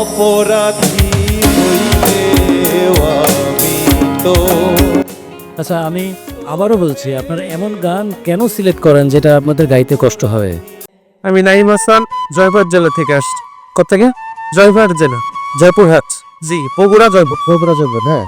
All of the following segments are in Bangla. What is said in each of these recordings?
অপরাধী আমি তো আচ্ছা আমি আবারও বলছি আপনারা এমন গান কেন সিলেক্ট করেন যেটা আপনাদের গাইতে কষ্ট হবে আমি নাইম হাসান জয়পুর জেলা থেকে আসছি। কোথেকে জয়পুর জেলা। জয়পুরহাট। জি বগুড়া জয়পুর বগুড়া জয়পুর হ্যাঁ।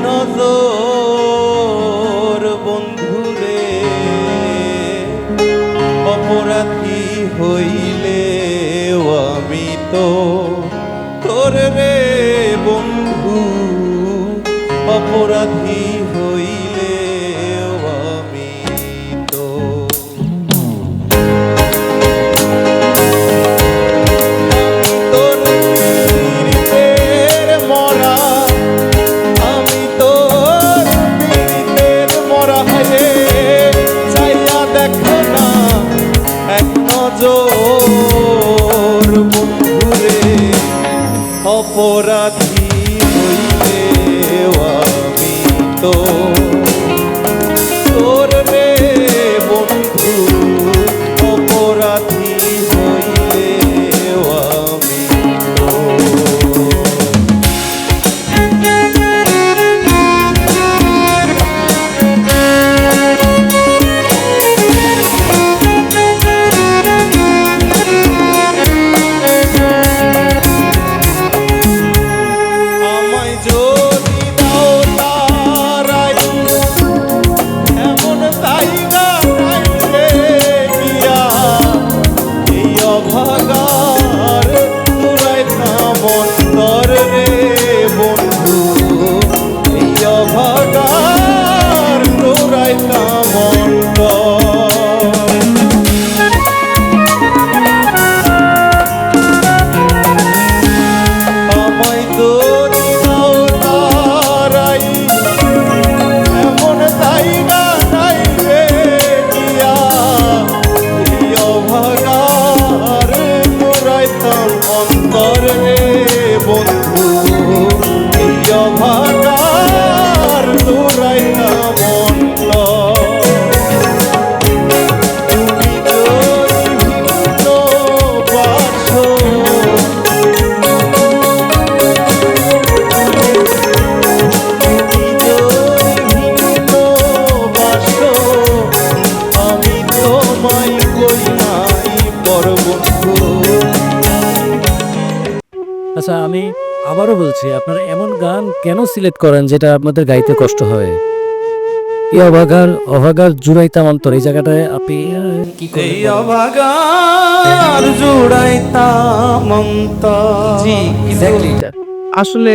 নজর বন্ধুরে অপরাধী হইলে আমি তো তোর রে বন্ধু অপরাধী অপরাধী হইতে আমি তো আচ্ছা আমি আবারও বলছি আপনারা এমন গান কেন সিলেক্ট করেন যেটা আপনাদের গাইতে কষ্ট হয়? এই অভাগার অভাগার জুড়াইতাম অন্তর এই জায়গাটায় আপনি কি এই অভাগার জুড়াইতাম এটা আসলে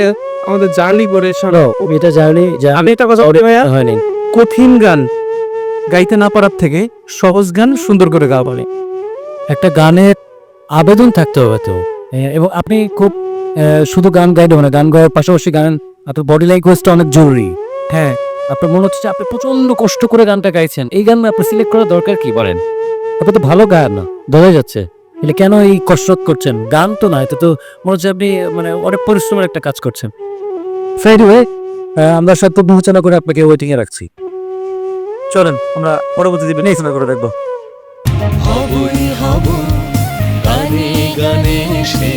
আমাদের জার্নি করে শোনো এটা জানি যে আমি একটা কথা বলি ভাইয়া। হয়নি। কঠিন গান গাইতে না পারার থেকে সহজ গান সুন্দর করে গাওয়া বলে। একটা গানের আবেদন থাকতে হবে তো। এবং আপনি খুব শুধু গান হবে না, গান গাওয়ার পাশাপাশি গান, আপনার বডি ল্যাঙ্গুয়েজটা অনেক জরুরি। হ্যাঁ আপনার মনে হচ্ছে আপনি প্রচণ্ড কষ্ট করে গানটা গাইছেন। এই গান আপনি সিলেক্ট করার দরকার কি বলেন? আপনি তো ভালো গান বোঝা যাচ্ছে। তাহলে কেন এই কসরত করছেন? গান তো না এটা তো মনে হচ্ছে আপনি মানে অনেক পরিশ্রমের একটা কাজ করছেন। ফেরিওয়ে আমরা সত্য বিবেচনা করে আপনাকে ওয়েটিংয়ে রাখছি। চলেন, আমরা পরবর্তী দিবে নিয়ে করে দেখব। হবই হব গানে গানে সে